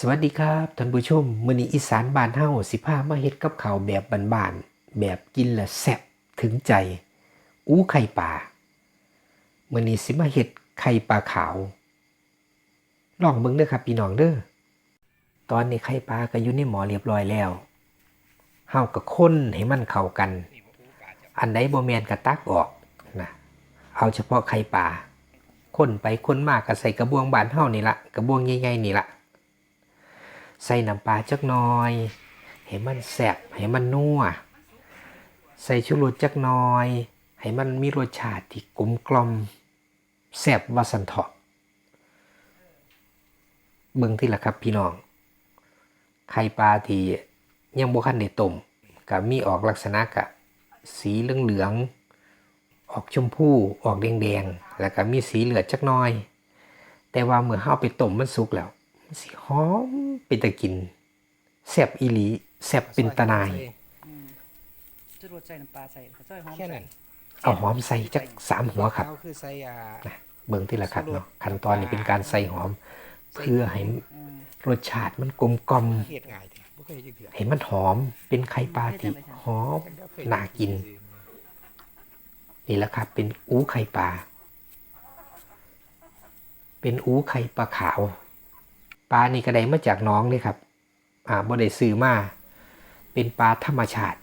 สวัสดีครับท่านผู้ชมมื้อนี้อีสานบ้านเฮาสิพามาเฮ็ดกับข้าวแบบบ้านๆแบบกินละแซ่บถึงใจ อู้ไข่ปลามื้อนี้สิมาเฮ็ดไข่ปลาขาว ลองเบิ่งเด้อครับพี่น้องเด้อตอนนี้ไข่ปลาก็อยู่ในหม้อเรียบร้อยแล้วเฮาก็คนให้มันเข้ากัน อันใดบ่แม่นก็ตักออกนะเอาเฉพาะไข่ปลาคนไปคนมาก็ใส่กระบวงบานเฮานี่ละกระบวงใหญ่ๆนี่ละ ใส่น้ำปลาจักหน่อยให้มันแซ่บให้มันนัวใส่ชูรสจักหน่อยให้มันมีรสชาติที่กลมกล่อมแซ่บวาสันเถาะเบิ่งที่ละครับพี่น้อง ไข่ปลาที่ยังบ่คันได้ต้มก็มีออกลักษณะกะสีเหลืองๆออกชมพูออกแดงๆแล้วก็มีสีเหลือดจักน่อย แต่ว่าเมื่อเฮาไปต้มมันสุกแล้ว สิหอมเป็นตะกินแซ่บอีหลีแซ่บเป็นตะนายอืมจะรวดใส่น้ำปลาใส่ซอยหอมแค่นั้นเอาหอมใส่จักสามหัวครับเขาคือใส่อ่าเบิ่งที่ละครับเนาะขั้นตอนนี้เป็นการใส่หอม เพื่อให้อืมรสชาติมันกลมกล่อมเฮ็ดง่ายทีบ่เคยจักเทื่อให้มันหอมเป็นไข่ปลาที่หอมน่ากิน นี่แหละครับ เป็นอู้ไข่ปลาเป็นอู้ไข่ปลาขาว ปลานี่ก็ได้มาจากหน้องเลยครับ อ่าบ่ได้ซื้อมา เป็นปลาธรรมชาติ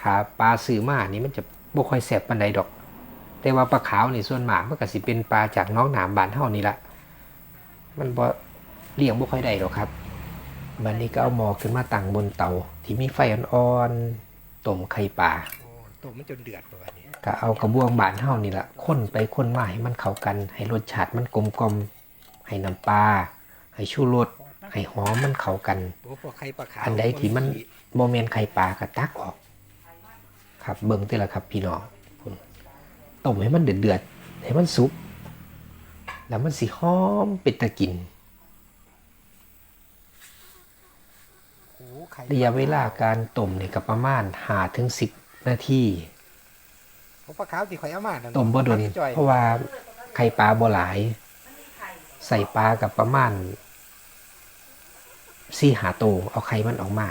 ถ้าปลาซื้อมานี่มันจะบ่ค่อยแซ่บปานใดดอก แต่ว่าปลาขาวนี่ส่วนมากมันก็สิเป็นปลาจากหน้องหนามบ้านเฮานี่ละมันบ่เลี้ยงบ่ค่อยได้ดอกครับบัดนี้ก็เอาหม้อขึ้นมาตั้งบนเตาที่มีไฟอ่อนๆต้มไข่ปลาโอ้ต้มมันจนเดือดประมาณนี้ก็เอากระบวงบานเฮานี่แหละคนไปคนมาให้มันเข้ากัน ให้รสชาติมันกลมกลอมให้น้ำปลา ให้ชูรสให้หอมมันเข้ากันโอ้พวกไข่ปลาขาวอันใดที่มันโมเมนไข่ปลาก็ตักออก ครับเบิ่งติละครับพี่น้องพุ่นต้มให้มันเดือดเดือดๆให้มันสุก แล้วมันสิหอมเป็นตะกินโอ้ไข่ระยะเวลาการต้มนี่ก็ประมาณ5ถึง10นาทีพวกปลาขาวที่ข่อยเอามานั่นต้มบ่โดนจ่อยเพราะว่าไข่ปลาบ่หลาย ใส่ปลากับประมาณ สี่หาโตเอาไข่มันออกมา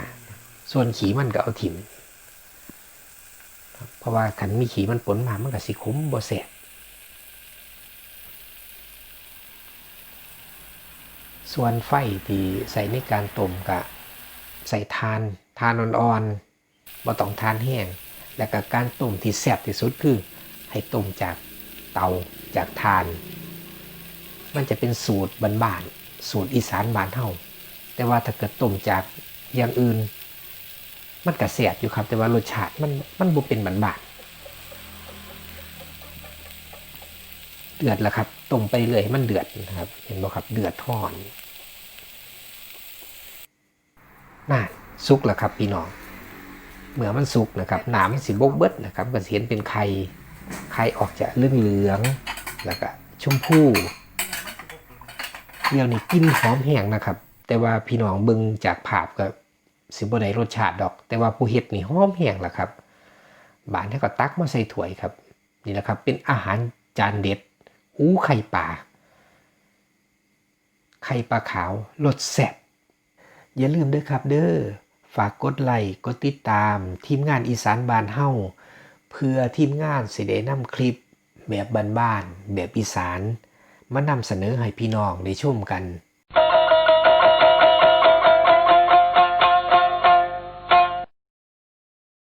ส่วนขีมันก็เอาถิ่มเพราะว่าขันมีขีมันปนมามันก็สิคุ้มบ่แสบส่วนไฟที่ใส่ในการต้มก็ใส่ทานทานอ่อนๆบ่ต้องทานแห้ง แล้วก็การต้มที่แซ่บที่สุดคือให้ต้มจากเตาจากทาน มันจะเป็นสูตรบ้านๆสูตรอีสานบ้านเฮา แต่ว่าถ้าเกิดต้มจากอย่างอื่น มันก็แซ่บอยู่ครับ แต่ว่ารสชาติมันมันบ่เป็นบานๆเดือดแล้วครับต้มไปเรื่อยให้มันเดือดนะครับ เห็นบ่ครับ เดือดท่อนน่าสุกแล้วครับพี่น้องเมื่อมันสุกนะครับหนามมันสิบกเบิดนะครับก็เห็นเป็นไข่ไข่ออกจากเหลืองเหลืองแล้วก็ชมพูเดี๋ยวนี้กินหอมแห้งนะครับ แต่ว่าพี่น้องเบิ่งจากภาพก็สิบ่ได้รสชาติดอก แต่ว่าผู้เฮ็ดนี่หอมแห้งล่ะครับ บานให้ก็ตักมาใส่ถ้วยครับ นี่แหละครับ เป็นอาหารจานเด็ด อู้ไข่ปลาไข่ปลาขาวรสแซ่บอย่าลืมเด้อครับเด้อ ฝากกดไลค์ กดติดตาม ทีมงานอีสานบานเฮาเพื่อทีมงานสิได้นำคลิป แบบบ้านๆแบบอีสาน มานำเสนอให้พี่น้องได้ชมกัน